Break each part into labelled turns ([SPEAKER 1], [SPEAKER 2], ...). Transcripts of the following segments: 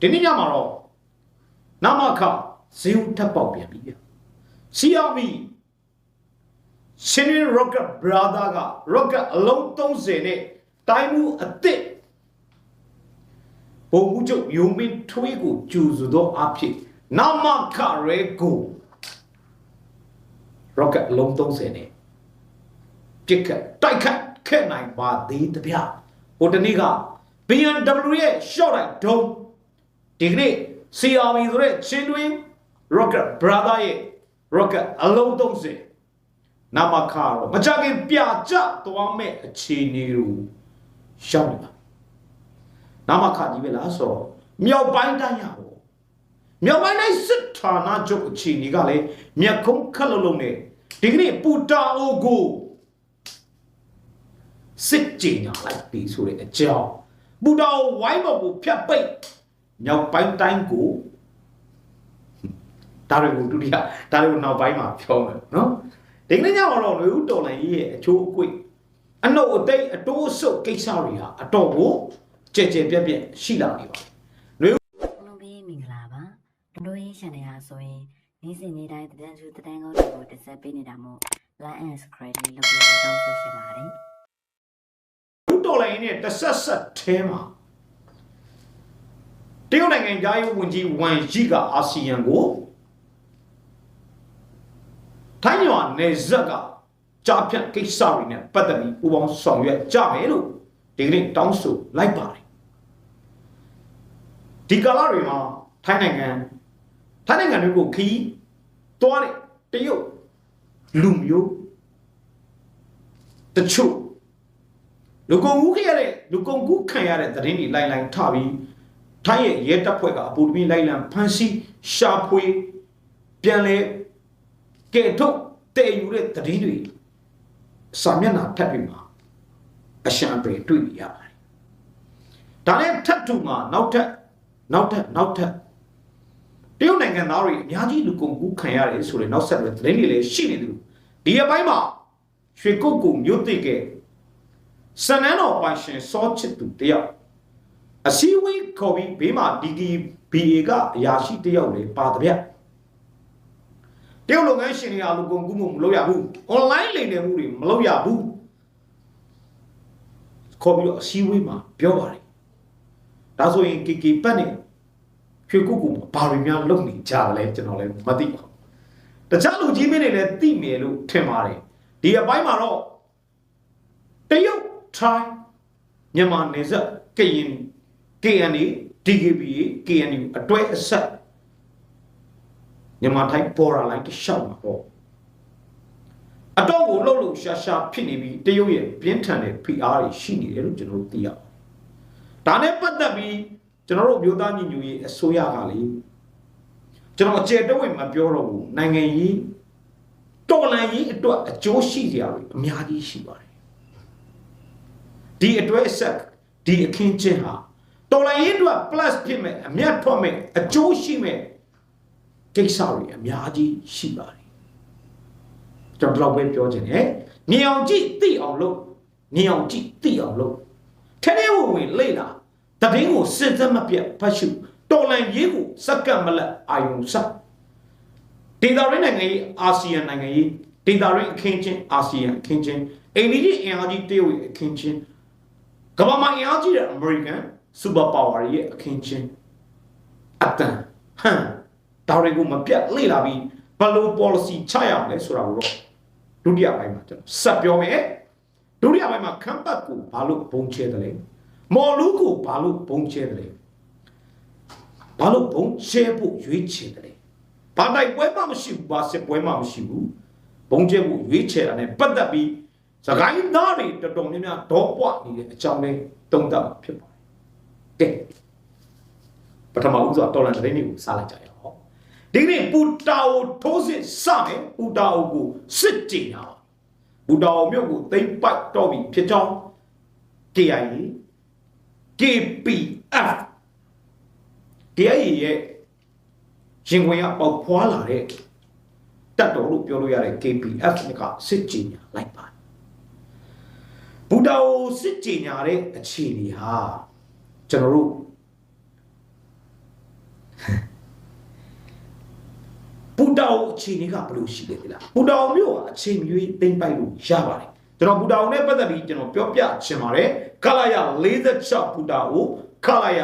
[SPEAKER 1] ဒီနေ့ညမှာတော့နမခဇေယျထပ်ပေါက်ပြန်ပြီဗျ CRB ရှင်ရ Rocket Brother က Rocket အလုံး30နဲ့တိုင်းမှုအစ်စ်ဘုံမှုချုပ်ယုံမင်းထွေးကိုကျူစုသောအဖြစ်နမခရဲကို Rocket အလုံး30နဲ့ပြစ်ခတ်တိုက်ခတ်ခဲ့နိုင်ပါသေးတဗျဟိုတနေ့က BMW ရဲ့ short light ဒုံး ဒီကနေ့ CRB ဆိုတဲ့ချင်းတွင် Rocket Brother ရဲ့ Rocket အလုံး30နာမခါတော့မကြခင်ပြကြသွားမဲ့အခြေအနေကိုရောက်နေပါနာမခါကြီးပဲလားဆိုတော့မြောက်ပိုင်းတိုင်းရပေါ့မြောက်ပိုင်းတိုင်းစစ်ဌာနချုပ်အခြေအနေကလည်းမြက်ကုန်းခက်လုံးလုံးနဲ့ဒီကနေ့ပူတာအိုကိုစစ်ကြင်ညာလိုက်ပြီဆိုတဲ့အကြောင်းပူတာအိုဝိုင်းဘော်ကိုဖျက်ပိတ် မြောက်ပိုင်းတိုင်းကိုဒါတွေကိုဒုတိယဒါတွေကိုနောက်ပိုင်းမှာပြောမယ်နော်ဒီကနေ့ညမှာတော့လူဦးတော်လိုင်းကြီးရဲ့အချိုးအကွေ့အနှုတ်အသိမ့်အတိုးအဆုပ်ကိစ္စတွေဟာအတော်ကိုကြဲကြဲပြက်ပြက်ရှိလာနေပါတယ်လူ
[SPEAKER 2] အားလုံးပဲမင်္ဂလာပါဒလိုရေး channel ဟာဆိုရင်နေ့စဉ်နေ့တိုင်းတဒန်းစုတဒန်းကောင်းတွေကိုတက်ဆက်ပေးနေတာမို့ like and subscribe လေးလုပ်ပြီးတော့တောင်းဆိုချင်ပါတယ်
[SPEAKER 1] ဦးတော်လိုင်းရဲ့တဆက်ဆက်ထဲမှာ တရုတ်နိုင်ငံသားရေးဝန်ကြီးဝမ်ယီကအာဆီယံကိုထိုင်းမြန်မာနယ်စပ်ကကြားဖြတ်ကိစ္စတွေနဲ့ပတ်သက်ပြီးပူးပေါင်းဆောင်ရွက်ကြမယ်လို့ဒီကနေ့တောင်းဆိုလိုက်ပါတယ်ဒီကာလတွေမှာထိုင်းနိုင်ငံထိုင်းနိုင်ငံတွေကိုခီးသွားတဲ့တရုတ်လူမျိုးတချို့လူကုန်ကူးခဲ့ရတဲ့လူကုန်ကူးခံရတဲ့သတင်းတွေလိုက်လိုက်ထပြီး ထိုင်းရဲ့ရဲတပ်ဖွဲ့ကအပူတပြင်းလိုက်လံဖမ်းဆီးရှာဖွေပြန်လဲကဲထုတ်တည်ယူတဲ့သတင်းတွေစာမျက်နှာထပ်ပြီးမှာအရှံတွေတွေ့နေရပါတယ်။ဒါနဲ့ထပ်တူမှာနောက်ထပ်နောက်ထပ်နောက်ထပ်တရုတ်နိုင်ငံသားတွေအများကြီးလူကုန်ကူးခံရတယ်ဆိုတဲ့နောက်ဆက်တွဲသတင်းတွေလည်းရှိနေတယ်လို့ဒီအပိုင်းမှာရွှေကုတ်ကူမြို့သိကဲစနန်းတော်ပိုင်ရှင်စောချစ်သူတယောက် အစည်းအဝေးခေါ်ပြီးဘေးမှာ DGBA ကအရာရှိတယောက်လည်းပါတဗျတရုတ်လုပ်ငန်းရှင်တွေအလူကုန်ကူးမှုမလုပ်ရဘူး online လိမ်လည်မှုတွေမလုပ်ရဘူးခေါ်ပြီးတော့အစည်းအဝေးမှာပြောပါတယ်ဒါဆိုရင် KK ပတ်နဲ့ရွှေကုတ်ကူဘာတွေများလုပ်နေကြတယ်လဲကျွန်တော်လည်းမသိပါဘူးတခြားလူကြီးမင်းတွေလည်းသိမယ်လို့ထင်ပါတယ်ဒီအပိုင်းမှာတော့တရုတ်ထိုင်းမြန်မာနေဆက် KN KNA DKBA KNU အတွဲအဆက်မြန်မာထိုင်းပေါ်လာလိုက်တစ်လျှောက်မှာပေါ့အတော့ကိုလှုပ်လှုပ်ရှားရှားဖြစ်နေပြီးတရုတ်ရဲ့ပြင်းထန်တဲ့ PR တွေရှိနေတယ်လို့ကျွန်တော်တို့သိရပါတယ်။ဒါနဲ့ပတ်သက်ပြီးကျွန်တော်တို့မျိုးသားညီညွတ်ရေးအစိုးရကလေကျွန်တော်အကျယ်တဝင့်မပြောတော့ဘူးနိုင်ငံရေးတော်လန်ရေးအတွက်အကျိုးရှိကြရအများကြီးရှိပါတယ်ဒီအတွဲဆက်ဒီအခင်းချင်းဟာ တော်လိုင်းရေးအတွက် plus ဖြစ်မဲ့အမြတ်ထွက်မဲ့အကျိုးရှိမဲ့ကိစ္စတွေအများကြီးရှိပါတယ်ကျွန်တော်တော့ပဲပြောချင်တယ်မြင်အောင်ကြည့်သိအောင်လုပ်မြင်အောင်ကြည့်သိအောင်လုပ်ထဲထဲဝင်ဝင်လေ့လာတပင်းကိုစစ်သက်မပြတ်ဖတ်ရှုတော်လိုင်းရေးကိုစက္ကန့်မလက်အာယုံဆက်ဒေတာရင်းနိုင်ငံရေးအာဆီယံနိုင်ငံရေးဒေတာရင်းအခင်းချင်းအာဆီယံအခင်းချင်းအိန္ဒိယအင်အားကြီးတရုတ်ရဲ့အခင်းချင်းကမ္ဘာမှာအင်အားကြီးတဲ့အမေရိကန် စူပါပါဝါရဲ့အခင်းချင်းအတန်ဟမ်ဒါတွေကိုမပြတ်လေ့လာပြီးဘယ်လို policy ချရအောင်လဲဆိုတာကိုတော့ဒုတိယပိုင်းမှာကျွန်တော်ဆက်ပြောမယ်ဒုတိယပိုင်းမှာခမ်းပတ်ကိုဘာလို့ဘုံချဲတယ်လဲမော်လူကိုဘာလို့ဘုံချဲတယ်လဲဘာလို့ဘုံချဲဖို့ရွေးချယ်တယ်လဲဘာတိုက်ပွဲမှမရှိဘူးဘာစစ်ပွဲမှမရှိဘူးဘုံချဲဖို့ရွေးချယ်တာ ਨੇ ပတ်သက်ပြီးစကိုင်းသားတွေတော်တော်များများဒေါပွားနေတဲ့အကြောင်းလေးတုံ့တက်မှာဖြစ်ပါတယ်။ ကဲပထမဦးစွာတော်လန်သတင်းတွေကိုစားလိုက်ကြရအောင်။ဒီနေ့ပူတာအိုထိုးစစ်စမယ်ပူတာအိုကိုစစ်ကြင်တာပူတာအိုမြို့ကိုသိမ့်ပိုက်တော့ပြီဖြစ်ကြောင်း KIA KPF KIA ရဲ့ရင်ခွင်ကပေါက်ဖွာလာတဲ့တက်တော်လို့ပြောလို့ရတဲ့ KPF ကစစ်ကြင်ညာလိုက်ပါတယ်ဘူတာကိုစစ်ကြင်ညာတဲ့အခြေအနေဟာ ကျွန်တော်တို့ဘူတာအိုအခြေအနေကဘယ်လိုရှိလဲလားဘူတာအိုမြို့ကအချိန်မရွေးသိမ့်ပိုက်လို့ရပါတယ်ကျွန်တော်ဘူတာအိုနဲ့ပတ်သက်ပြီးကျွန်တော်ပြောပြချင်ပါတယ်ခလာရ46ဘူတာအိုခလာရ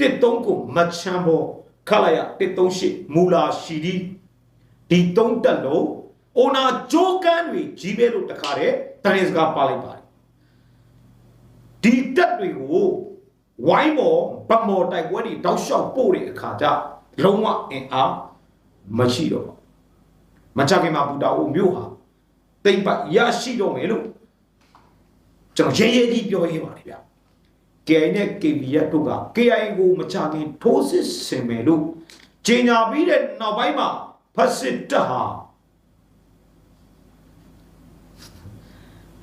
[SPEAKER 1] 13ကိုမချမ်းဘောခလာရ138မူလာရှိဒီဒီ3တက်လုံးအိုနာဂျိုကန်တွေကြီးပဲလို့တခါတယ်တရင်စကားပါလိုက်ပါတယ်ဒီတက်တွေကို ဝိုင်းမော်ဗတ်မော်တိုက်ပွဲတွေတောက်လျှောက်ပို့တဲ့အခါကျလုံးဝအင်အားမရှိတော့ဘူးမချခင်မှာဘူတာအိုမြို့ဟာတိတ်ပတ်ရရှိတော့မယ်လို့ကျွန်တော်ရေးရေးကြီးပြောရေးပါတယ်ဗျ KI နဲ့ KBF တို့က KI ကိုမချခင်ထိုးစစ်ဆင်မယ်လို့ကြေညာပြီးတဲ့နောက်ပိုင်းမှာဖက်စစ်တပ်ဟာ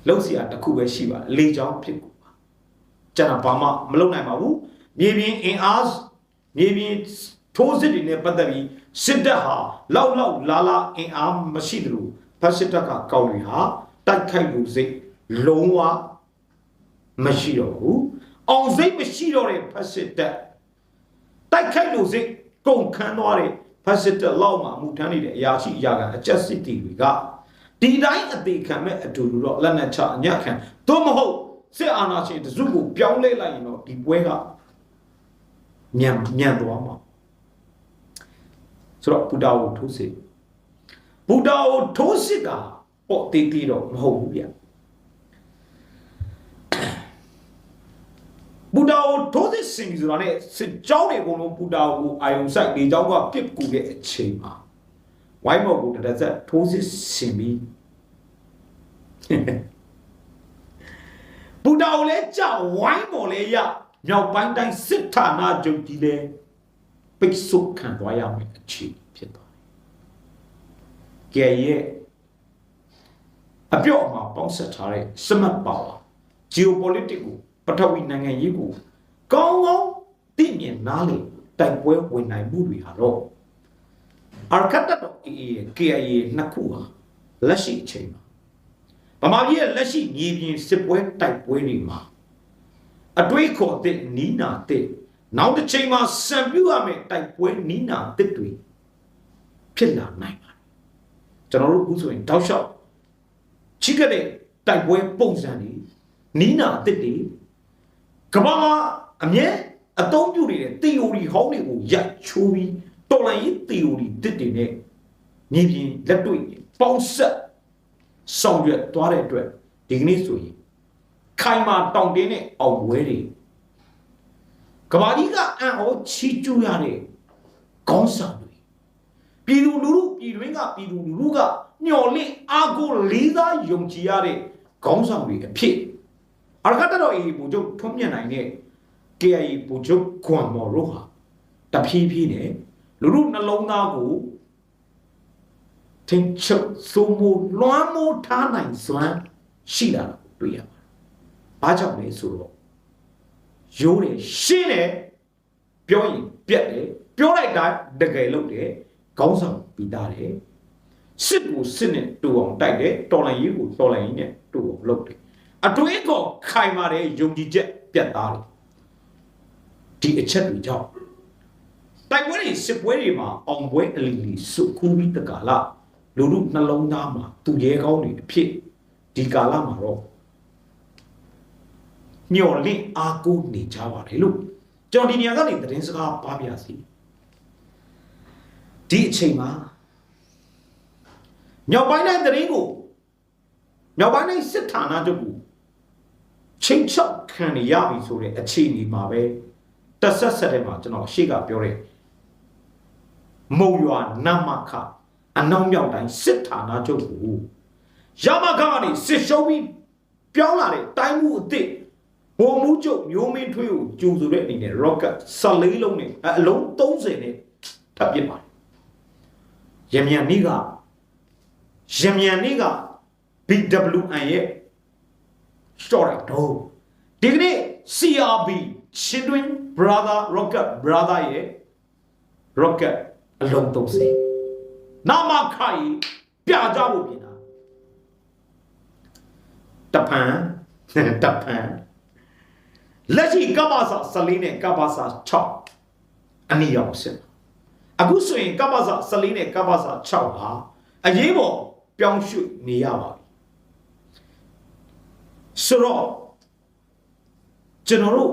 [SPEAKER 1] လုံးစီယာတစ်ခုပဲရှိပါလေချောင်းဖြစ်ကိုပါ ကျွန်တော်ဘာမှမလုပ်နိုင်ပါဘူးမြေပြင်အင်အားမြေပြင်ထိုးစစ်တွေနဲ့ပတ်သက်ပြီးစစ်တပ်ဟာလောက်လောက်လာလာအင်အားမရှိသလိုဖက်စစ်တပ်ကကောင်းတွေဟာတိုက်ခိုက်လို့စိတ်လုံးဝမရှိတော့ဘူးအောင်စိတ်မရှိတော့တဲ့ဖက်စစ်တပ်တိုက်ခိုက်လို့စိတ်ကုန်ခန်းသွားတဲ့ဖက်စစ်တပ်လောက်မှမူထမ်းနေတဲ့အရာရှိအရာကအကြက်စစ်တီတွေကဒီတိုင်းအသေးခံမဲ့အတူတူတော့လက်နက်ချအညံ့ခံသို့မဟုတ် စစ်အာဏာရှင်တစုကိုပြောင်းလဲလိုက်ရင်တော့ဒီပွဲကမြန်မြန်သွားမှာဆိုတော့ဘူတာကိုထိုးစစ်ဘူတာကိုထိုးစစ်ကပေါ့တေးတေးတော့မဟုတ်ဘူးဗျဘူတာကိုထိုးစစ်စင်ဆိုတာနဲ့စစ်ကြောင်းတွေအကုန်လုံးဘူတာကိုအာယုံဆိုင်လေကြောင်းကပြစ်ကူတဲ့အချိန်မှာဝိုင်းမော်ကိုတရက်ဆက်ထိုးစစ်စင်ပြီး ဘူတာကိုလည်းကြောက်ဝိုင်းမော်လည်းရမြောက်ပိုင်းတိုင်းစစ်ဌာနချုပ်ကြီးလည်းပိတ်ဆို့ခံသွားရမယ်အခြေဖြစ်သွားတယ်။ကဲရဲ့အပြော့အမှာပေါင်းဆက်ထားတဲ့စမတ်ပါဝါ geopolitics ကိုပထဝီနိုင်ငံရေးကိုကောင်းကောင်းသိမြင်နားလေတိုက်ပွဲဝင်နိုင်မှုတွေဟာတော့အာကတ်တော့ AA ရဲ့ KIA နှစ်ခုဟာလက်ရှိအချိန်မှာ ဗမာပြည်ရဲ့လက်ရှိမြေပြင်စစ်ပွဲတိုက်ပွဲတွေမှာအတွေးခေါ်တဲ့နီးနာတဲ့နောက်တစ်ချိန်မှာစံပြရမယ့်တိုက်ပွဲနီးနာတစ်တွေဖြစ်လာနိုင်ပါတယ်ကျွန်တော်တို့အခုဆိုရင်တောက်လျှောက်ချိကတဲ့တိုက်ပွဲပုံစံတွေနီးနာတစ်တွေကမ္ဘာမှာအမြဲအသုံးပြုနေတဲ့ theory ဟောင်းတွေကိုရိုက်ချိုးပြီးတော်လိုင်းရေး theory တစ်တွေနဲ့မြေပြင်လက်တွေ့ပေါင်းဆက် ဆောင်ရွက်သွားတဲ့အတွက်ဒီကနေ့ဆိုရင်ခိုင်မာတောင့်တင်းတဲ့အောင်ပွဲတွေကဘာကြီးကအံ့ဩချီးကျူးရတဲ့ခေါင်းဆောင်တွေပြည်သူလူထုပြည်တွင်းကပြည်သူလူထုကမျှော်လင့်အားကိုးလေးစားယုံကြည်ရတဲ့ခေါင်းဆောင်တွေအဖြစ်အရကတတော်အေဘူချုပ်ထွန်းမြတ်နိုင်တဲ့ KIA ဘူချုပ်ခွန်မော်တို့ဟာတဖြည်းဖြည်းနဲ့လူထုနှလုံးသားကို ထင်ချုပ်စိုးမိုးလွှမ်းမိုးထားနိုင်စွမ်းရှိလာတာတွေ့ရပါတယ်။ဘာကြောင့်လဲဆိုတော့ရိုးတယ်ရှင်းတယ်ပြောရင်ပြက်တယ်ပြောလိုက်တိုင်းတကယ်လို့တယ်ခေါင်းဆောင်ပြီးသားတယ်စစ်ကိုစစ်နဲ့တူအောင်တိုက်တယ်တော်လိုင်းရေးကိုတော်လိုင်းရေးနဲ့တူအောင်လုပ်တယ်အတွေးကောခိုင်မာတဲ့ယုံကြည်ချက်ပြတ်သားတယ်ဒီအချက်တွေကြောင့်တိုက်ပွဲတွေစစ်ပွဲတွေမှာအောင်ပွဲအလီလီစုခုပြီးတကာလ လူလူနှလုံးသားမှာသူရဲကောင်းတွေအဖြစ်ဒီကာလမှာတော့မျော်လင့်အားကိုးနေကြပါတယ်လို့ကျွန်တော်ဒီနေရာကနေသတင်းစကားပါပြစီဒီအချိန်မှာမြောက်ပိုင်းတိုင်းသတင်းကိုမြောက်ပိုင်းတိုင်းစစ်ဌာနချုပ်ကိုချင်းချောက်ခံနေရပြီဆိုတဲ့အခြေအနေမှာပဲတက်ဆက်ဆက်တဲ့မှာကျွန်တော်ရှေ့ကပြောတဲ့မုံရွာနမခ အနောက်မြောက်တိုင်းစစ်ဌာနချုပ်ကိုရမခကနေစစ်ရှုံးပြီးပြောင်းလာတဲ့တိုင်းမှုအစ်စ်ဘုံမှုချုပ်မျိုးမင်းထွေးကိုကျူဆိုတဲ့အနေနဲ့ rocket 14လုံးနဲ့အလုံး30နဲ့ထပ်ပစ်ပါတယ်ရမြန်နေ့ကရမြန်နေ့က BWN ရဲ့ story တော့ဒီကနေ့ CRB Children Brother Rocket Brother ရဲ့ rocket အလုံး30 နာမခိုင်ပြကြဖို့ပြင်တာတပန်တပန်လက်ရှိကပ္ပစာ14နဲ့ကပ္ပစာ6အနည်းအောင်စစ်အခုဆိုရင်ကပ္ပစ14နဲ့ကပ္ပစ6ဟာအရေးပေါ်ပြောင်းရွှေ့နေရပါပြီဆိုတော့ကျွန်တော်တို့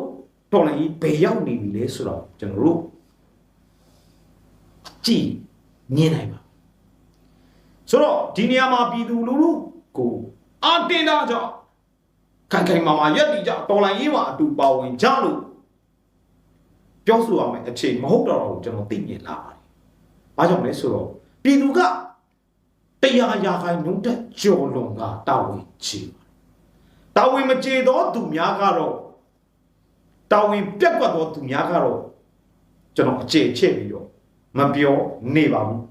[SPEAKER 1] တော်လည်းဘယ်ရောက်နေပြီလဲဆိုတော့ကျွန်တော်တို့ကြည့်မြင်နိုင်ပါ ဆိုတော့ဒီနေရာမှာပြည်သူလူထုကိုအတင်းတာကြောင့်ခိုင်ခိုင်မာမာရက်တီကြတော်လိုင်းရေးမှာအတူပါဝင်ကြလို့ပြောဆိုရမယ်အခြေမဟုတ်တော့ဘူးကျွန်တော်သိမြင်လာပါတယ်။ဘာကြောင့်လဲဆိုတော့ပြည်သူကတရားရာခိုင်နှုန်းတက်ကြော်လွန်ကတာဝန်ချေတာဝန်မချေသောသူများကတော့တာဝန်ပြက်ကွက်သောသူများကတော့ကျွန်တော်အခြေချစ်ပြီးတော့မပြောနေပါဘူး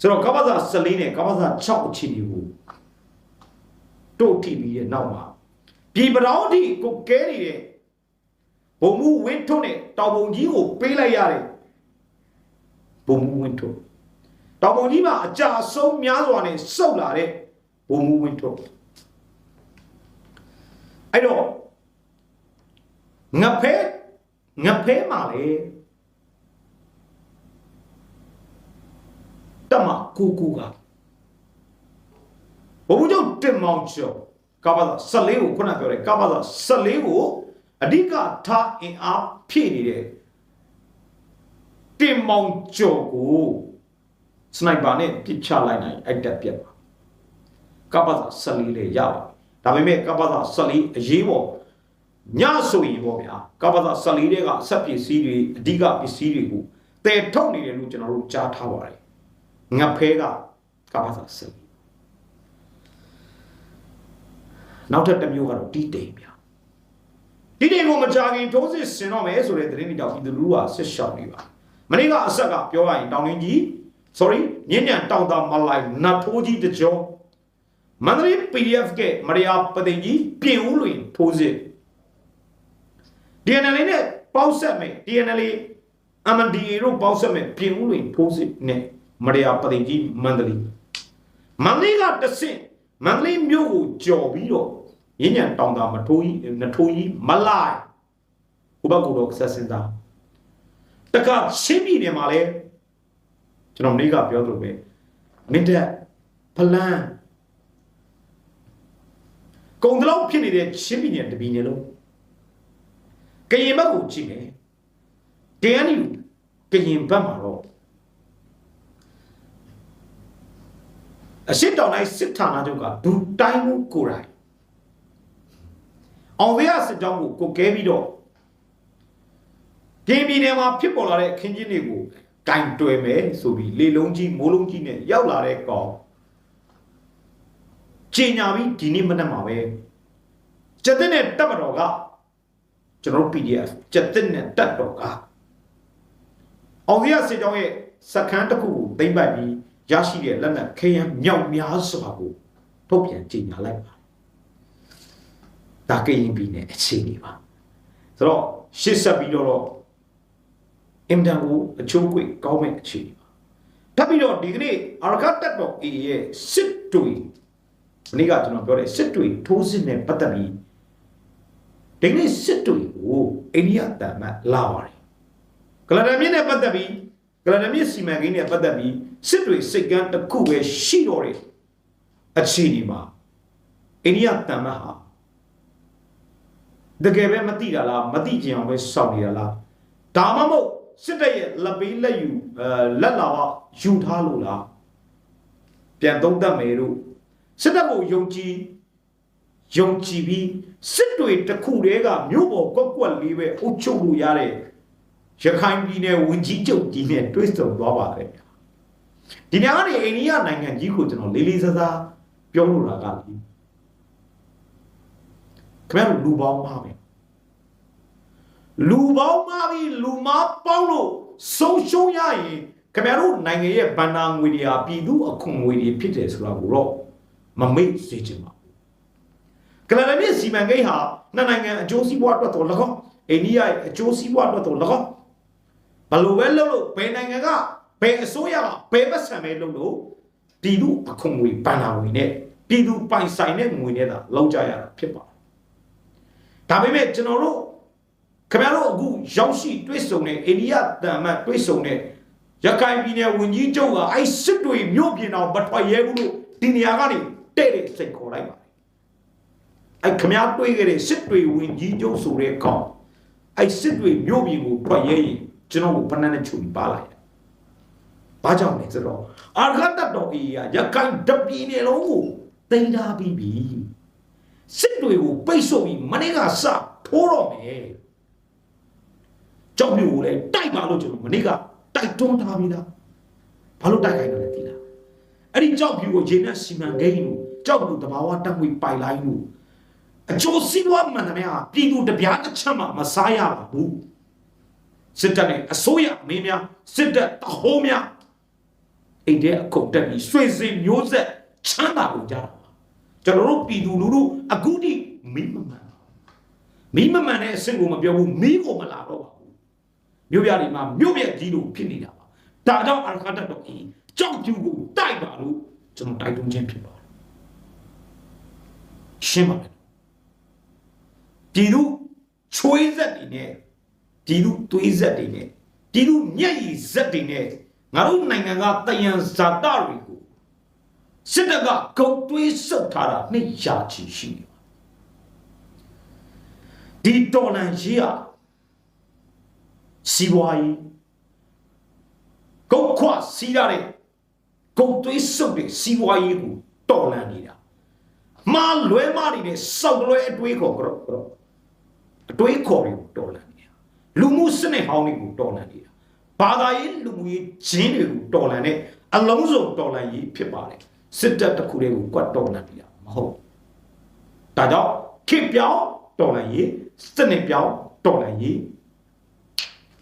[SPEAKER 1] ဆိုတော့ကပ္ပဇာ14နဲ့ကပ္ပဇာ6အခြေအနေကိုတို့ထိပြီးရဲ့နောက်မှာပြည်ပတော်ထိကိုကဲနေတဲ့ဘုံမှုဝင်းထွန်းနဲ့တောင်ပုံကြီးကိုပေးလိုက်ရတယ်ဘုံမှုဝင်းထွန်းတောင်ပုံကြီးမှာအကြဆုံးများစွာနဲ့စုပ်လာတဲ့ဘုံမှုဝင်းထွန်းအဲ့တော့ငဖဲငဖဲမှာလေတမ ကူကူကဘုံကျုပ်တင်မောင်ကျော်ကပ္ပဇ14ကိုခုနပြောတယ်ကပ္ပဇ14ကိုအဓိကထားအင်အားဖြည့်နေတဲ့တင်မောင်ကျော်ကိုစနိုက်ပါနဲ့ပစ်ချလိုက်နိုင်အဲ့တက်ပြက်ပါကပ္ပဇ14လေးရပါဒါပေမဲ့ကပ္ပဇ14အရေးပေါ်ညဆိုရင်ပေါ့ဗျာကပ္ပဇ14တဲ့ကဆက်ပစ္စည်းတွေအဓိကပစ္စည်းတွေကိုတည်ထုတ်နေတယ်လို့ကျွန်တော်တို့ကြားထားပါတယ် ငဖဲကကပ္ပဇ14နောက်ထပ်တစ်မျိုးကတော့တီးတိမ်ဗျာတီးတိမ်ကိုမကြခင်ထိုးစစ်ဆင်တော့မယ်ဆိုတဲ့သတင်းတွေကြောင့်ပြည်သူလူထုကဆစ်ရှောက်နေပါမနေ့ကအဆက်ကပြောရရင်တောင်ရင်းကြီး sorry မြင်းညံတောင်တာမလိုက်နတ်ထိုးကြီးတကြောမန္တလေး PDF ကမရယာပသိမ်ကြီးပြင်ဦးလွင်ထိုးစစ် DNL နဲ့ပေါက်ဆက်မယ် DNL MNDA တို့ပေါက်ဆက်မယ်ပြင်ဦးလွင်ထိုးစစ်နဲ့ မရယာပသိမ်ကြီးမန္တလေးမန္တလေးကတဆင့်မန္တလေးမြို့ကိုကြော်ပြီးတော့ရင်းညံတောင်တာမထိုးကြီးနထိုးကြီးမလိုက်ဟိုဘက်ကတော့ဆက်စင်သားတကရှင်းပြည်နယ်မှာလဲကျွန်တော်နေ့ကပြောသလိုပဲမင်းတက်ဖလန်းကုံတလောက်ဖြစ်နေတဲ့ရှင်းပြည်နယ်တပြည်နယ်လုံးကရင်ဘက်ကိုကြည့်မယ်တန်နီကရင်ဘက်မှာတော့ အရှိတောင်တိုင်းစစ်ဌာနချုပ်ကဒူတိုင်းမှုကိုယ်တိုင်အောင်ရစစ်တောင်းကိုကိုကဲပြီးတော့ကင်းပြည်နယ်မှာဖြစ်ပေါ်လာတဲ့အခင်းကျင်းတွေကိုကင်တွယ်မယ်ဆိုပြီးလေလုံးကြီးမိုးလုံးကြီးနဲ့ရောက်လာတဲ့ကောင်ကျင်ညာပြီးဒီနေ့မနက်မှာပဲကျက်တဲ့နဲ့တပ်မတော်ကကျွန်တော် PDF ကျက်တဲ့နဲ့တပ်တော်ကအောင်ရစစ်တောင်းရဲ့စခန်းတစ်ခုကိုသိမ့်ပိုက်ပြီး ရရှိတဲ့လက်နက်ခဲယမ်းမြောက်များစွာကိုထုတ်ပြန်ကြေညာလိုက်ပါတယ်။ဒါကရင်ပြည်နယ်အခြေအနေပါ။ဆိုတော့ရှစ်ဆက်ပြီးတော့အင်တန်ကိုအချိုးကွေကောင်းမဲ့အခြေအနေပါ။ထပ်ပြီးတော့ဒီကနေ့အာရခတ်တက်တော် A ရဲ့စစ်တွေမနေ့ကကျွန်တော်ပြောတဲ့စစ်တွေထိုးစစ်နဲ့ပတ်သက်ပြီးဒီကနေ့စစ်တွေကိုအိန္ဒိယတန်မတ်လာပါတယ်။ကလဒမြင့်နဲ့ပတ်သက်ပြီးကလဒမြင့်စီမံကိန်းနဲ့ပတ်သက်ပြီး စစ်တွေစိတ်ကန်းတစ်ခုပဲရှိတော့တယ်အခြေအနေမှာအိန္ဒိယတန်မတ်ဟာတကယ်ပဲမသိတာလားမသိကြအောင်ပဲစောင့်နေတာလားဒါမှမဟုတ်စစ်တပ်ရဲ့လက်ပေးလက်ယူအဲလက်လာပါယူထားလို့လားပြန်သုံးသပ်မယ်လို့စစ်တပ်ကိုယုံကြည်ယုံကြည်ပြီးစစ်တွေတစ်ခုတည်းကမြို့ပေါ်ကွက်ကွက်လေးပဲအုပ်ချုပ်လို့ရတဲ့ရခိုင်ပြည်နယ်ဝန်ကြီးချုပ်ကြီးနဲ့တွေ့ဆုံသွားပါတယ် ဒီညကနေအိန္ဒိယနိုင်ငံကြီးကိုကျွန်တော်လေးလေးစားစားပြောလို့တာကလေခင်ဗျားတို့လူပေါင်းပါပဲလူပေါင်းပါပြီလူမပေါင်းလို့ဆုံးရှုံးရရင်ခင်ဗျားတို့နိုင်ငံရဲ့ဗန္နာငွေတွေဟာပြည်သူအခွန်ငွေတွေဖြစ်တယ်ဆိုတာကိုတော့မမိတ်စေချင်ပါဘူးကလရမြစ်စီမံကိန်းဟာနှစ်နိုင်ငံအကျိုးစီးပွားအတွက်တော့၎င်းအိန္ဒိယရဲ့အကျိုးစီးပွားအတွက်တော့၎င်းဘလို့ပဲလုပ်လို့ဘယ်နိုင်ငံက ဘယ်အစိုးရကဘယ်ပတ်စံပဲလုပ်လို့ပြည်သူအခွန်ငွေဗန္နာငွေနဲ့ပြည်သူပိုင်ဆိုင်တဲ့ငွေနဲ့သာလောက်ကြရတာဖြစ်ပါတယ်ဒါပေမဲ့ကျွန်တော်တို့ခခင်ဗျားတို့အခုရောက်ရှိတွေ့ဆုံတဲ့အိန္ဒိယတန်မတ်တွေ့ဆုံတဲ့ရခိုင်ပြည်နယ်ဝန်ကြီးချုပ်ကအဲ့စစ်တွေမြို့ပြင်အောင်မထွက်ရဲဘူးလို့ဒီနေရာကနေတဲ့တဲ့စိတ်ခေါ်လိုက်ပါတယ်အဲ့ခင်ဗျားတွေ့ခဲ့တဲ့စစ်တွေဝန်ကြီးချုပ်ဆိုတဲ့ကောင်အဲ့စစ်တွေမြို့ပြင်ကိုထွက်ရဲရင်ကျွန်တော်ကိုဖဏနဲ့ချူပြီးပါလိုက်တယ် ဘာကြောင့်လဲဆိုတော့အာရဂတ်တော်ကြီးကရခိုင်တပြည်နယ်လုံးကိုတင်ထားပြီးပြီစစ်တွေကိုပိတ်ဆို့ပြီးမနေ့ကစထိုးတော့မယ်ကြောက်မျိုးကိုလည်းတိုက်ပါလို့ကျွန်တော်မနေ့ကတိုက်တွန်းထားပြီးသားဘာလို့တိုက်ခိုင်းတယ်လဲသိလားအဲ့ဒီကြောက်ပြူကိုရေနဲ့စီမံကိန်းလို့ကြောက်ပြူတဘာဝတက်ငွေပိုင်လိုင်းလို့အကျိုးစီးပွားမှန်သမျှပြည်သူတပြားတစ်ချက်မှမစားရပါဘူးစစ်တပ်နဲ့အစိုးရမင်းများစစ်တပ်တဟိုးများ အိမ်ထဲအကုန်တက်ပြီးဆွေစင်မျိုးဆက်ချမ်းသာကုန်ကြတာပါကျွန်တော်တို့ပြည်သူလူထုအခုထိမိမမှန်မိမမှန်တဲ့အဆင့်ကိုမပြောဘူးမိကိုမလာတော့ပါဘူးမြို့ပြတွေမှာမြို့ပြကြီးလို့ဖြစ်နေတာပါဒါကြောင့်အာခါတတ်တော့အင်းကြောက်ပြူကိုတိုက်ပါလို့ကျွန်တော်တိုက်တွန်းခြင်းဖြစ်ပါတယ်ရှင်းပါမယ်ပြည်သူချွေးဆက်တွေနဲ့ပြည်သူသွေးဆက်တွေနဲ့ပြည်သူမျက်ရည်ဆက်တွေနဲ့ ငါတို့နိုင်ငံကတယံဇာတတွေကိုစစ်တပ်ကကုတ်သွေးဆုပ်ထားတာနှစ်ရာချီရှိနေပါဒီတော်လန်ကြီးဟာစီးပွားရေးကုတ်ခွစီးရတဲ့ကုတ်သွေးဆုပ်တဲ့စီးပွားရေးကိုတော်လန်နေတာမာလွဲမားနေတဲ့စောက်လွဲအတွေးခေါ်ကြောတော့အတွေးခေါ်တွေကိုတော်လန်နေတာလူမှုစနစ်ဟောင်းတွေကိုတော်လန်နေတာ ဘာသာရေးလူမှုရေးဂျင်းတွေကိုတော်လန်တဲ့အလုံးစုံတော်လန်ရေးဖြစ်ပါတယ်စစ်တပ်တစ်ခုတည်းကိုကွတ်တော်လန်နေတာမဟုတ်ဒါကြောင့်ခေတ်ပြောင်းတော်လန်ရေးစနစ်ပြောင်းတော်လန်ရေး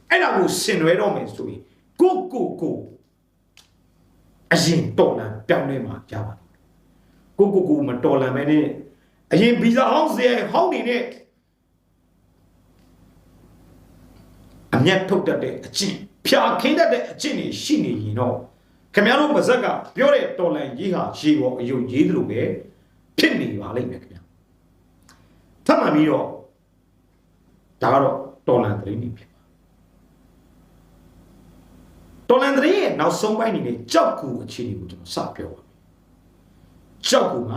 [SPEAKER 1] အဲ့ဒါကိုဆင်နွှဲတော့မယ်ဆိုရင်ကိုကိုကိုအရင်တော်လန်ပြောင်းလဲမှာရပါတယ်ကိုကိုကိုမတော်လန်မဲနဲ့အရင်ဗီဇာဟောင်းစေဟောင်းနေတဲ့အမျက်ထုတ်တတ်တဲ့အကျင့် ဖြာခင်းတတ်တဲ့အကျင့်တွေရှိနေရင်တော့ခင်ဗျားတို့ပါဇက်ကပြောတဲ့တော်လန်ရေးဟာရေပေါ်အယုံရေးသလိုပဲဖြစ်နေပါလိမ့်မယ်ခင်ဗျာထပ်မှန်ပြီးတော့ဒါကတော့တော်လန်သတင်းတွေဖြစ်ပါတော်လန်သတင်းရဲ့နောက်ဆုံးပိုင်းနေတဲ့ကြောက်ကူအခြေအနေကိုကျွန်တော်စပြောပါမယ်ကြောက်ကူက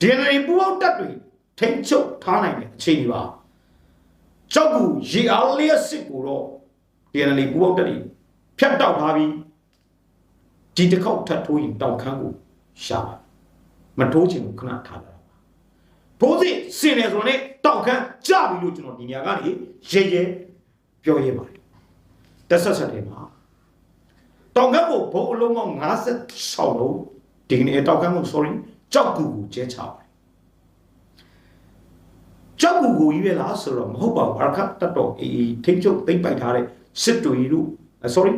[SPEAKER 1] ဒီနေ့ပူအောင်တက်တွေထိမ့်ချုပ်ထားနိုင်တဲ့အခြေအနေပါကြောက်ကူရေအားလျက်စစ်ကိုတော့ ဒီနေ့ပူအောင်တက်တွေဖြတ်တောက်ထားပြီးဒီတစ်ခေါက်ထပ်ထိုးရင်တောင်ခမ်းကိုရှာပါမထိုးချင်ဘူးခဏထားလာထိုးစစ်စင်တယ်ဆိုတော့ねတောက်ခမ်းကြပြီလို့ကျွန်တော်ဒီနေရာကနေရေရဲပြောရဲပါတယ်တက်ဆက်ဆက်တယ်မှာတောင်ခမ်းကိုဘုံအလုံးပေါင်း56လုံးဒီနေ့တောက်ခမ်းကို sorry ကြောက်ကူကိုကျဲချပါတယ်ကြောက်ကူကိုကြီးပဲလားဆိုတော့မဟုတ်ပါဘူးအရခတ်တတ်တော့အေးထိမ့်ချုပ်သိမ့်ပိုက်ထားတဲ့ စစ်တွေတို့ sorry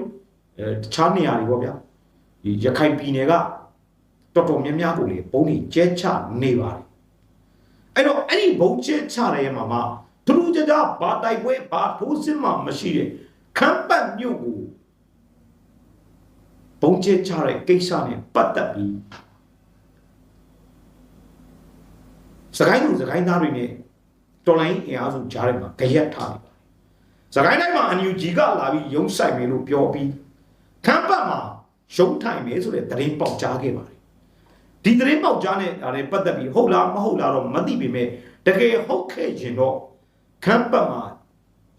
[SPEAKER 1] အဲတခြားနေရာတွေပေါ့ဗျာဒီရခိုင်ပြည်နယ်ကတော်တော်များများကိုလေဘုံကြီးကျဲချနေပါတယ်အဲ့တော့အဲ့ဒီဘုံကျဲချတဲ့မှာမှာသူတို့ကြကြဘာတိုက်ပွဲဘာထိုးစစ်မှမရှိတဲ့ခမ်းပတ်မြို့ကိုဘုံကျဲချတဲ့ကိစ္စနဲ့ပတ်သက်ပြီးစကိုင်းလူစကိုင်းသားတွေနဲ့တော်လိုင်းအင်အားစုကြားထဲမှာကြရက်ထားတယ် စကိုင်းတိုင်းမှာအန်ယူဂျီကလာပြီးရုံးဆိုင်မယ်လို့ပြောပြီးခမ်းပတ်မှာရုံးထိုင်မယ်ဆိုတဲ့သတင်းပေါက်ကြားခဲ့ပါတယ်ဒီသတင်းပေါက်ကြားနဲ့ဒါနဲ့ပတ်သက်ပြီးဟုတ်လားမဟုတ်လားတော့မသိပေမဲ့တကယ်ဟုတ်ခဲ့ရင်တော့ခမ်းပတ်မှာ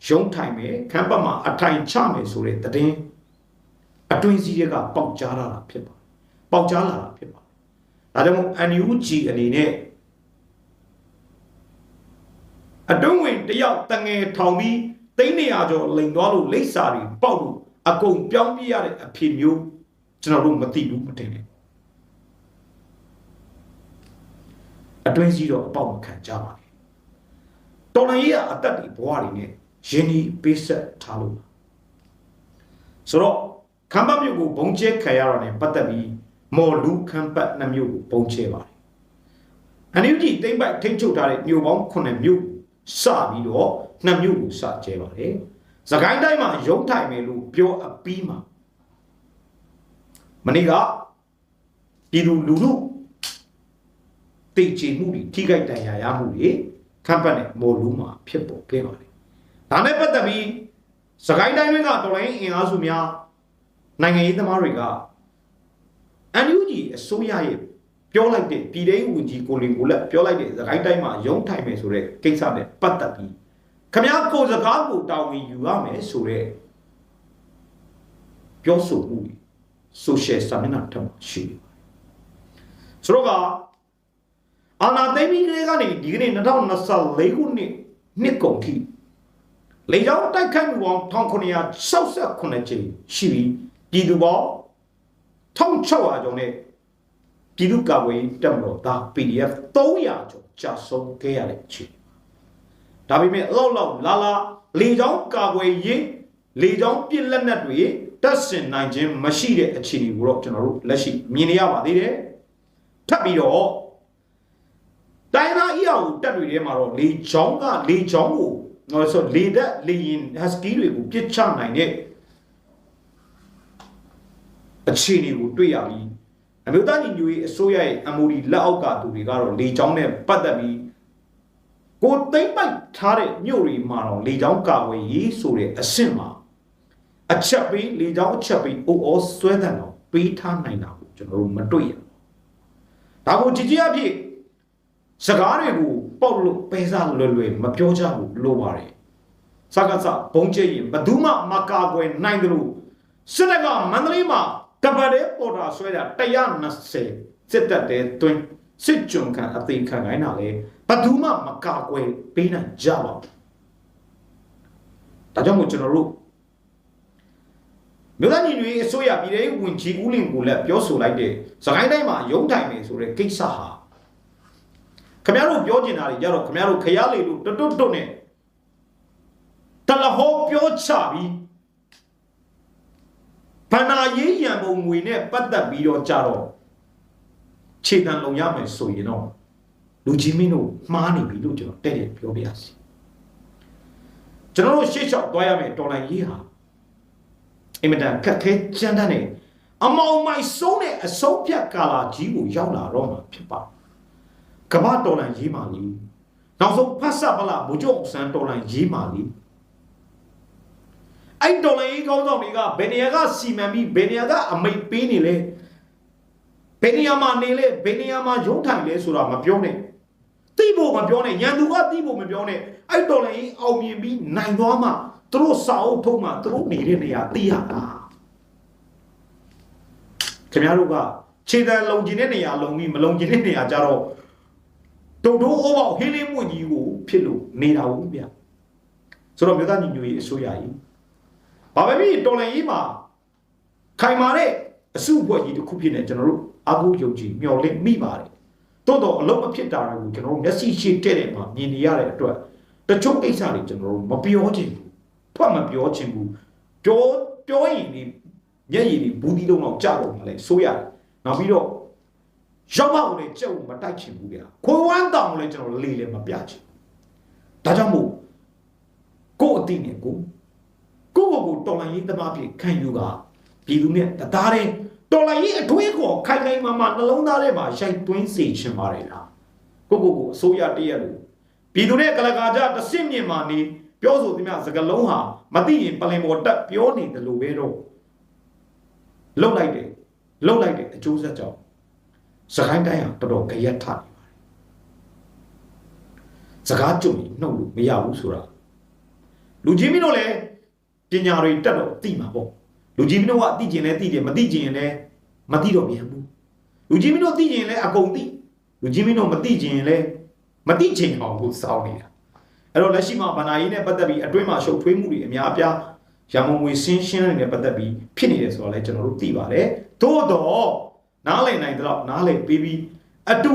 [SPEAKER 1] ရုံးထိုင်မယ်ခမ်းပတ်မှာအထိုင်ချမယ်ဆိုတဲ့သတင်းအတွင်းစည်းတွေကပေါက်ကြားလာတာဖြစ်ပါတယ်ပေါက်ကြားလာတာဖြစ်ပါတယ်ဒါကြောင့် NUG အနေနဲ့အတွင်းဝင်တယောက်တငယ်ထောင်ပြီး သိန်း200ကျော်လိန်သွားလို့လိပ်စာတွေပေါက်လို့အကုန်ပြောင်းပြရတဲ့အဖြစ်မျိုးကျွန်တော်တို့မသိဘူးမတင်ဘူးအတွင်းစည်းတော့အပေါက်မခံကြပါနဲ့တော်လန်ကြီးကအသက်တွေဘဝတွေနဲ့ရင်းနှီးပေးဆက်ထားလို့ဆိုတော့ခမ်းပတ်မြို့ကိုဘုံကျဲခံရတော့ ਨੇ ပတ်သက်ပြီးမော်လူခမ်းပတ်နှစ်မြို့ကိုဘုံကျဲပါတယ်အန်ယူဂျီတိမ့်ပိုက်ထိမ့်ချုပ်ထားတဲ့မြို့ပေါင်း9မြို့ စပြီးတော့နှစ်မြို့ကိုစကျဲပါတယ်။သခိုင်းတိုင်းမှာရုံးထိုင်မယ်လို့ပြောအပြီးမှာမနေ့ကပြည်သူလူထုတိတ်ချမှုတွေထိခိုက်တန်ရာရမှုတွေခန့်ပတ်နဲ့မော်လူမှာဖြစ်ပေါ်ခဲ့ပါတယ်ဒါနဲ့ပတ်သက်ပြီးစကိုင်းတိုင်းတွင်းကတော်လိုင်းအင်အားစုများနိုင်ငံရေးသမားတွေက NUG အစိုးရရဲ့ ပြောလိုက်တဲ့ပြည်ထောင်ဝင်ကြီးကိုလင်ကိုလက်ပြောလိုက်တဲ့စကိုင်းတိုင်းမှာရုံးထိုင်မယ်ဆိုတဲ့ကိစ္စနဲ့ပတ်သက်ပြီးခမရကိုစကားကိုတာဝန်ယူရမယ်ဆိုတဲ့ပြောဆိုမှုတွေ social စာမျက်နှာထက်မှာရှိတယ်ဆိုတော့ကအာနာသိမ့်ပြီးကလေးကနေဒီကနေ့2024ခုနှစ်နှစ်ကုန်ထိလေကြောင်းတိုက်ခိုက်မှုပေါင်း1968ကြိမ်ရှိပြီးပြည်သူပေါင်း1600ကျော်နဲ့ ပြည်သူ့ကာကွယ်ရေးတပ်မတော်သား PDF 300ကျော်ကြာဆုံးခဲ့ရတဲ့အခြေအနေဒါပေမဲ့အလောက်လောက်လာလာလေကြောင်းကာကွယ်ရေးလေကြောင်းပြစ်လက်နက်တွေတက်ဆင်နိုင်ခြင်းမရှိတဲ့အခြေအနေကိုတော့ကျွန်တော်တို့လက်ရှိမြင်နေရပါသေးတယ်ထပ်ပြီးတော့တိုင်းသားအီယာကိုတက်တွေထဲမှာတော့လေချောင်းကလေချောင်းကိုနော်ဆိုလေသက်လေရင် husky တွေကိုပြစ်ချနိုင်တဲ့အခြေအနေကိုတွေ့ရပြီး အမျိုးသားညီညွတ်ရေးအစိုးရရဲ့ MOD လက်အောက်ကသူတွေကတော့လေချောင်းနဲ့ပတ်သက်ပြီးကိုသိမ့်ပိုက်ထားတဲ့မြို့တွေမှာတော့လေချောင်းကာဝယ်ရေးဆိုတဲ့အဆင့်မှာအချက်ပေးလေချောင်းအချက်ပေးအိုအောဆွဲတဲ့တော့ပေးထားနိုင်တာကိုကျွန်တော်တို့မတွေ့ရဘူးဒါကိုကြည်ကြည်အဖြစ်စကားတွေကိုပေါက်လို့ပဲစားလွယ်လွယ်မပြောကြဘူးလို့ပါတယ်စကားစဘုံကျဲရင်ဘယ်သူမှမကာကွယ်နိုင်တယ်လို့စစ်တပ်ကမန္တလေးမှာ ကပတဲ့ပေါ်တာဆွဲတာ120စစ်တပ်တဲ့တွင်းစစ်ကြုံခံအသိခံခိုင်းတာလေဘယ်သူမှမကာကွယ်ပေးနိုင်ကြပါဘူးဒါကြောင့်မို့ကျွန်တော်တို့မြို့သားညီညွတ်ရေးအစိုးရပြည်ထောင်ဝင်ကြီးဦးလင်ကိုလည်းပြောဆိုလိုက်တဲ့စကိုင်းတိုင်းမှာရုံးထိုင်နေဆိုတဲ့ကိစ္စဟာခင်ဗျားတို့ပြောချင်တာတွေကြတော့ခင်ဗျားတို့ခရလေလို့တွတ်တွတ်တွတ်နဲ့တလဟောပြောချပြီး ဗန္နာရေးရန်ပုံငွေနဲ့ပတ်သက်ပြီးတော့ကြတော့ခြေတံလုံရမယ်ဆိုရင်တော့လူကြီးမင်းတို့မှားနေပြီလို့ကျွန်တော်တဲ့တဲ့ပြောပြရစီကျွန်တော်တို့ရှေ့လျှောက်သွားရမယ်တော်လိုင်းရေးဟာအင်မတန်ခက်ခဲကြမ်းတမ်းနေအမောင်မိုက်ဆုံးတဲ့အဆုံးဖြတ်ကာလာကြီးကိုရောက်လာတော့မှာဖြစ်ပါကမ္ဘာတော်လိုင်းရေးမှာလीနောက်ဆုံးဖတ်ဆက်ပလာဘုကျုံဆန်တော်လိုင်းရေးမှာလी အဲ့တော်လိုင်းရေးကောင်းဆောင်တွေကဘယ်နေရာကစီမံပြီးဘယ်နေရာကအမိတ်ပေးနေလဲဘယ်နေရာမှာနေလဲဘယ်နေရာမှာရုံးထိုင်လဲဆိုတာမပြောနဲ့သိဖို့မပြောနဲ့ရန်သူကသိဖို့မပြောနဲ့အဲ့တော်လည်းအောင်မြင်ပြီးနိုင်သွားမှသူတို့စာအုပ်ထုံးမှသူတို့နေတဲ့နေရာသိရတာခင်ဗျားတို့ကခြေတံလုံကျင်တဲ့နေရာလုံပြီးမလုံကျင်တဲ့နေရာကြတော့တုံတိုးအိုးပေါဟင်းလေးမွင့်ကြီးကိုဖြစ်လို့နေတာဘူးဗျဆိုတော့မြို့သားညီညွတ်ရေးအစိုးရကြီး ဘာပဲဖြစ်တော်လည်းကြီးမှာခိုင်မာတဲ့အစုအဖွဲ့ကြီးတစ်ခုဖြစ်နေကျွန်တော်တို့အကူယုံကြည်မျှော်လင့်မိပါတယ်တိုးတော့အလုံးမဖြစ်တာတွေကိုကျွန်တော်တို့မျက်စိရှိတဲ့တဲ့မှာမြင်နေရတဲ့အတွက်တချို့ကိစ္စတွေကျွန်တော်တို့မပြောချင်ဘူးထွက်မပြောချင်ဘူးပြောပြောရင်ဒီမျက်ရည်တွေဘူးဒီလုံးတော့ကြောက်တော့မလဲဆိုရတယ်နောက်ပြီးတော့ရောက်ပါဦးလေကြက်ဦးမတိုက်ချင်ဘူးဗျာခွေဝမ်းတောင်လည်းကျွန်တော်လေလေမပြချင်ဒါကြောင့်မို့ကိုယ့်အတိနဲ့ကို ကိုယ့်ကိုယ်ကိုတော်လန်ရေးသမားဖြစ်ခံယူကပြည်သူနဲ့တသားတဲ့တော်လိုင်းရေးအထွေးခေါ်ခိုင်ခိုင်မာမာနှလုံးသားထဲမှာရိုက်သွင်းစေချင်ပါတယ်လားကိုကိုကိုအစိုးရတည့်ရလို့ပြည်သူနဲ့ကလကာကြတဆင့်မြင့်မာနေပြောဆိုသမျှစကလုံးဟာမသိရင်ပလင်ပေါ်တက်ပြောနေတယ်လို့ပဲတော့လှုပ်လိုက်တယ်လှုပ်လိုက်တယ်အကျိုးဆက်ကြောင့်စကိုင်းတိုင်းဟာတော်တော်ကြရက်ထနေပါတယ်စကားကြုံရင်နှုတ်လို့မရဘူးဆိုတာလူကြီးမင်းတို့လည်း ပညာတွေတက်တော့သိမှာပေါ့လူကြီးမင်းတို့ကသိကျင်လဲသိတယ်မသိကျင်ရင်လည်းမသိတော့ပြန်ဘူးလူကြီးမင်းတို့သိကျင်ရင်လည်းအကုန်သိလူကြီးမင်းတို့မသိကျင်ရင်လည်းမသိကျင်အောင်ကိုစောင်းနေတာအဲ့တော့လက်ရှိမှာဗန္နာရေးနဲ့ပတ်သက်ပြီးအတွင်းမှာရှုပ်ထွေးမှုတွေအများအပြားရမုံငွေဆင်းရှင်းနေတဲ့ပတ်သက်ပြီးဖြစ်နေတယ်ဆိုတော့လည်းကျွန်တော်တို့သိပါတယ်သို့တော့နားလည်နိုင်တော့နားလည်ပြီးပြီးအတူ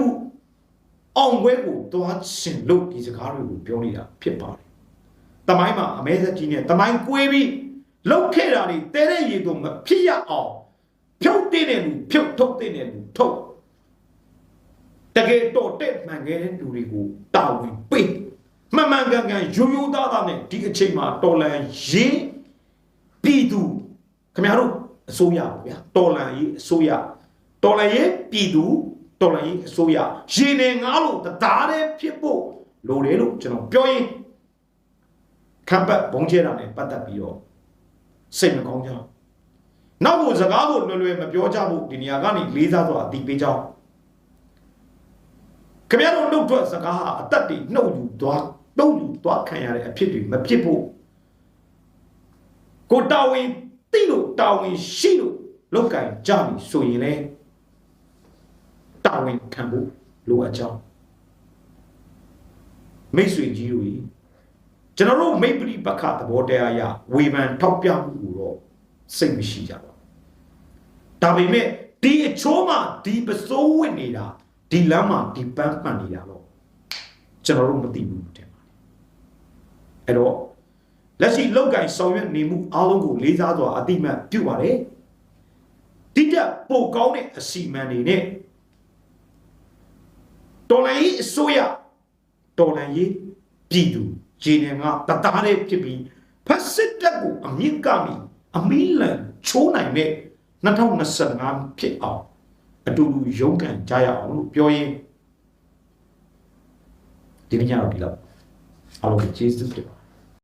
[SPEAKER 1] အောင်ပွဲကိုသွားရှင်လို့ဒီစကားတွေကိုပြောနေတာဖြစ်ပါတယ် တမိုင်းမှာအမဲသက်ကြီးနဲ့တမိုင်းကွေးပြီးလောက်ခဲ့တာတွေတဲတဲ့ရေတုံမဖြစ်ရအောင်ဖြုတ်တဲ့လူဖြုတ်ထုတ်တဲ့လူထုတ်တကယ်တော့တဲ့မှန်ခဲ့တဲ့လူတွေကိုတာဝန်ပေးမှန်မှန်ကန်ကန်ရိုးရိုးသားသားနဲ့ဒီအချိန်မှာတော်လန်ရေးပြည်သူခင်ဗျားတို့အစိုးရပါဗျာတော်လန်ရေးအစိုးရတော်လန်ရေးပြည်သူတော်လန်ရေးအစိုးရရေနေငါလို့တရားတဲ့ဖြစ်ဖို့လိုတယ်လို့ကျွန်တော်ပြောရင် ခံပတ်ဘုံကျဲတာနဲ့ပတ်သက်ပြီးတော့စိတ်မကောင်းကြဘူးနောက်ကိုစကားကိုလွယ်လွယ်မပြောကြဘူးဒီနေရာကနေလေးစားစွာအတိပေးကြအောင်ခင်ဗျားတို့နှုတ်ထွက်စကားဟာအသက်တွေနှုတ်ယူသွားနှုတ်ယူသွားခံရတဲ့အဖြစ်တွေမဖြစ်ဖို့ကိုတာဝန်တိလို့တာဝန်ရှိလို့လောက်ကင်ကြပြီဆိုရင်လေတာဝန်ခံဖို့လိုအပ်ကြောင်းမိတ်ဆွေကြီးတို့ ကြီးကျွန်တော်တို့မိတ်ပရိပခသဘောတရားအရဝေဖန်ထောက်ပြမှုကိုတော့စိတ်မရှိကြပါဘူးဒါပေမဲ့ဒီအချိုးမှဒီပစိုးဝင်နေတာဒီလမ်းမှာဒီပန်းပန်နေတာတော့ကျွန်တော်တို့မသိဘူးတဲ့အဲ့တော့လက်ရှိလောက်ကင်ဆောင်ရွက်နေမှုအားလုံးကိုလေးစားစွာအတိမတ်ပြုပါတယ်တိကျပိုကောင်းတဲ့အစီအမံတွေနဲ့တော်လိုင်းအစိုးရတော်လိုင်းရေးပြည်သူ ဂျင်းနေကတသားလေးဖြစ်ပြီးဖက်စစ်တပ်ကိုအမြင့်ကမိအမီးလန်ချိုးနိုင်တဲ့2025ဖြစ်အောင်အတူတူရုန်းကန်ကြရအောင်လို့ပြောရင်ဒီညတော့ဒီလောက်အားလုံးကျေးဇူးတင်ပါ